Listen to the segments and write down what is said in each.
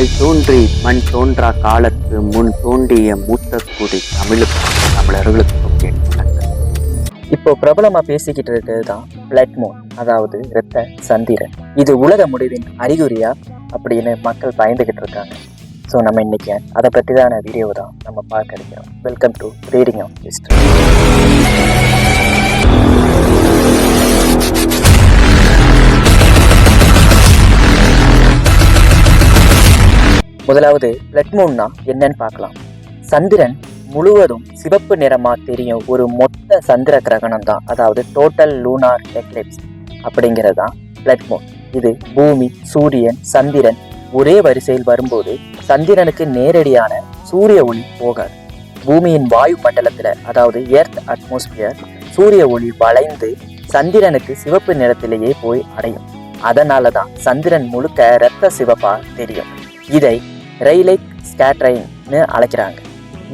கால் தோன்றி மண் தோன்றா காலத்து முன் தோன்றிய மூத்த குடி தமிழுக்கும் தமிழர்களுக்கும் என் வணக்கம். இப்போ பிரபலமா பேசிக்கிட்டு இருக்கிறது தான் பிளட் மூன் அதாவது இரத்த சந்திரன். இது உலக முடிவின் அறிகுறியா அப்படின்னு மக்கள் பயந்துகிட்டு இருக்காங்க. ஸோ நம்ம இன்னைக்கு அதை பற்றி தான வீடியோ தான் நம்ம பார்க்க இருக்கிறோம். Welcome to reading of history முதலாவது பிளட் மூன்னா என்னன்னு பார்க்கலாம். சந்திரன் முழுவதும் சிவப்பு நிறமா தெரியும் ஒரு மொத்த சந்திர கிரகணம் தான். அதாவது டோட்டல் லூனார் எக்லிப்ஸ் அப்படிங்கிறது தான் பிளட் மூன் இது பூமி சூரியன் சந்திரன் ஒரே வரிசையில் வரும்போது சந்திரனுக்கு நேரடியான சூரிய ஒளி போகாது. பூமியின் வாயு மண்டலத்தில் அதாவது எர்த் அட்மாஸ்பியர் சூரிய ஒளி வளைந்து சந்திரனுக்கு சிவப்பு நிறத்திலேயே போய் அடையும். அதனால தான் சந்திரன் முழுக்க இரத்த சிவப்பா தெரியும். இதை ரெய்லைக் ஸ்கேட்ரைன்னு அழைக்கிறாங்க.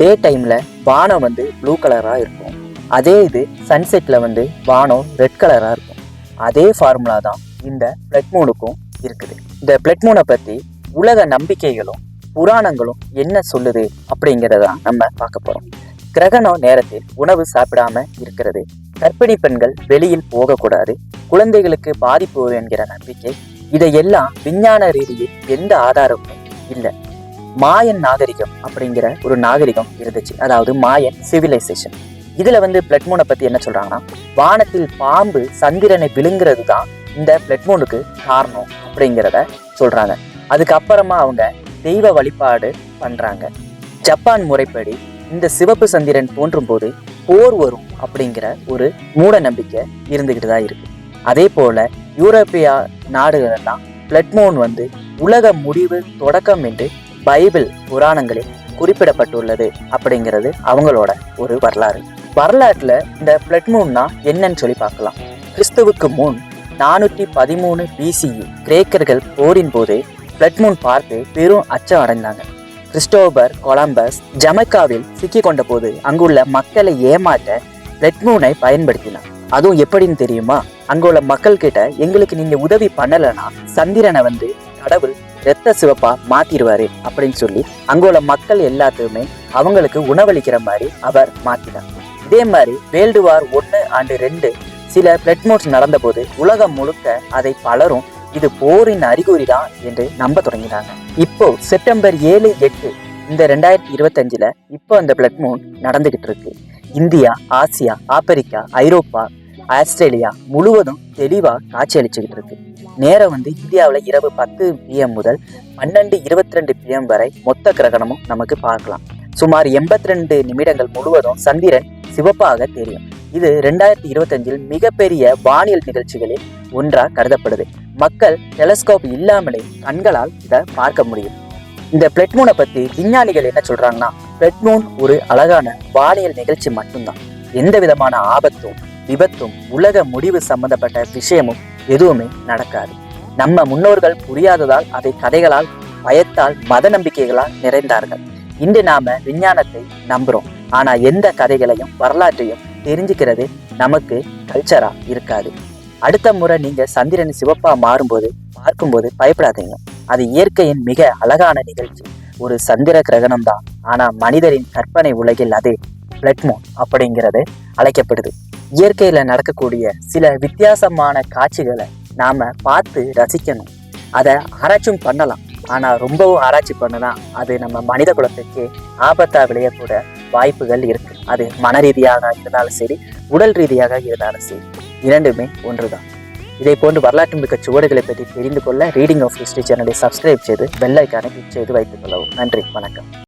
டே டைமில் வானம் வந்து ப்ளூ கலராக இருக்கும். அதே இது சன்செட்டில் வந்து வானம் ரெட் கலராக இருக்கும். அதே ஃபார்முலா தான் இந்த பிளட் மூனுக்கும் இருக்குது. இந்த பிளட் மூனை பற்றி உலக நம்பிக்கைகளும் புராணங்களும் என்ன சொல்லுது அப்படிங்கிறத நம்ம பார்க்க போகிறோம் கிரகணம் நேரத்தில் உணவு சாப்பிடாம இருக்கிறது. கர்ப்பிணி பெண்கள் வெளியில் போகக்கூடாது. குழந்தைகளுக்கு பாதிப்பு என்கிற நம்பிக்கை. இதையெல்லாம் விஞ்ஞான ரீதியில் எந்த ஆதாரமும் இல்லை. மாயன் நாகரிகம் அப்படிங்கிற ஒரு நாகரிகம் இருந்துச்சு. அதாவது மாயன் சிவிலைசேஷன் இதுல வந்து பிளட்மோனை பற்றி பத்தி என்ன சொல்றாங்கன்னா வானத்தில் பாம்பு சந்திரனை விழுங்குறது தான் இந்த பிளட்மோனுக்கு காரணம் அப்படிங்கிறத சொல்றாங்க. அதுக்கப்புறமா அவங்க தெய்வ வழிபாடு பண்றாங்க. ஜப்பான் முறைப்படி இந்த சிவப்பு சந்திரன் தோன்றும் போது போர் வரும் அப்படிங்கிற ஒரு மூட நம்பிக்கை இருந்துகிட்டு தான் இருக்கு. அதே போல யூரோப்பியா நாடுகளெல்லாம் பிளட்மோன் வந்து உலக முடிவு தொடக்கம் என்று பைபிள் புராணங்களில் குறிப்பிடப்பட்டுள்ளது அப்படிங்கிறது அவங்களோட ஒரு வரலாறு. வரலாற்றுல இந்த பிளட் மூன்னா என்னன்னு சொல்லி பார்க்கலாம். கிறிஸ்துவுக்கு முன் நானூற்றி பதிமூணு பிசிஇ கிரேக்கர்கள் போரின் போது பிளட் மூன் பார்த்து பெரும் அச்சம் அடைந்தாங்க. கிறிஸ்டோபர் கொலம்பஸ் ஜமைக்காவில் சிக்கி கொண்ட போது அங்குள்ள மக்களை ஏமாற்ற பிளட் மூனை பயன்படுத்தினார். அதுவும் எப்படின்னு தெரியுமா? அங்குள்ள மக்கள் கிட்ட எங்களுக்கு நீங்க உதவி பண்ணலைன்னா சந்திரனை வந்து கடவுள் இரத்த சிவப்பா மாத்திடுவாரு அப்படின்னு சொல்லி அங்குள்ள மக்கள் எல்லாத்துக்குமே அவங்களுக்கு உணவளிக்கிற மாதிரி அவர் மாத்தினார். இதே மாதிரி வேர்ல்டு வார் ஒன்று ஆண்டு ரெண்டு சில பிளட்மோட்ஸ் நடந்தபோது உலகம் முழுக்க அதை பலரும் இது போரின் அறிகுறி தான் என்று நம்ப தொடங்கினாங்க. இப்போ செப்டம்பர் ஏழு எட்டு இந்த ரெண்டாயிரத்தி இருபத்தஞ்சில் இப்போ அந்த பிளட்மூன் நடந்துகிட்டு இருக்கு. India Asia Africa Europe Australia முழுவதும் தெளிவாக காட்சியளிச்சுக்கிட்டு இருக்கு நேரம் வந்து இந்தியாவில் இரவு பத்து பிஎம் முதல் பன்னெண்டு இருபத்தி ரெண்டு பிஎம் வரை மொத்த கிரகணமும் நமக்கு பார்க்கலாம். சுமார் எண்பத்தி ரெண்டு நிமிடங்கள் முழுவதும் சந்திரன் சிவப்பாக தெரியும். இது ரெண்டாயிரத்தி இருபத்தஞ்சில் மிகப்பெரிய வானியல் நிகழ்ச்சிகளில் ஒன்றாக கருதப்படுது. மக்கள் டெலஸ்கோப் இல்லாமலே கண்களால் இதை பார்க்க முடியும். இந்த பிளட்மூனை பத்தி விஞ்ஞானிகள் என்ன சொல்றாங்கன்னா பிளட்மூன் ஒரு அழகான வானியல் நிகழ்ச்சி மட்டும்தான். எந்த விதமான ஆபத்தும் விபத்தும் உலக முடிவு சம்பந்தப்பட்ட விஷயமும் எதுவுமே நடக்காது. நம்ம முன்னோர்கள் புரியாததால் அதை கதைகளால் பயத்தால் மத நம்பிக்கைகளால் நிறைந்தார்கள். இன்று நாம விஞ்ஞானத்தை நம்புறோம். ஆனா எந்த கதைகளையும் வரலாற்றையும் தெரிஞ்சுக்கிறது நமக்கு கல்ச்சரா இருக்காது. அடுத்த முறை நீங்க சந்திரன் சிவப்பா மாறும்போது பார்க்கும்போது பயப்படாதீங்க. அது இயற்கையின் மிக அழகான நிகழ்ச்சி. ஒரு சந்திர கிரகணம் தான் ஆனா மனிதரின் கற்பனை உலகில் அது பிளட்மோன் அப்படிங்கிறது அழைக்கப்படுது. இயற்கையில் நடக்கக்கூடிய சில வித்தியாசமான காட்சிகளை நாம் பார்த்து ரசிக்கணும். அதை ஆராய்ச்சியும் பண்ணலாம். ஆனால் ரொம்பவும் ஆராய்ச்சி பண்ணுனா அது நம்ம மனித குலத்துக்கு ஆபத்தாக விளையக்கூட வாய்ப்புகள் இருக்குது அது மன ரீதியாக இருந்தாலும் சரி உடல் ரீதியாக இருந்தாலும் சரி இரண்டுமே ஒன்று தான் இதை போன்று வரலாற்று மிக்க சுவடுகளை பற்றி தெரிந்து கொள்ள ரீடிங் ஆஃப் ஹிஸ்டரி சேனலை சப்ஸ்கிரைப் செய்து பெல் ஐக்கானை கிளிக் செய்து வைத்துக் கொள்ளவும். நன்றி வணக்கம்.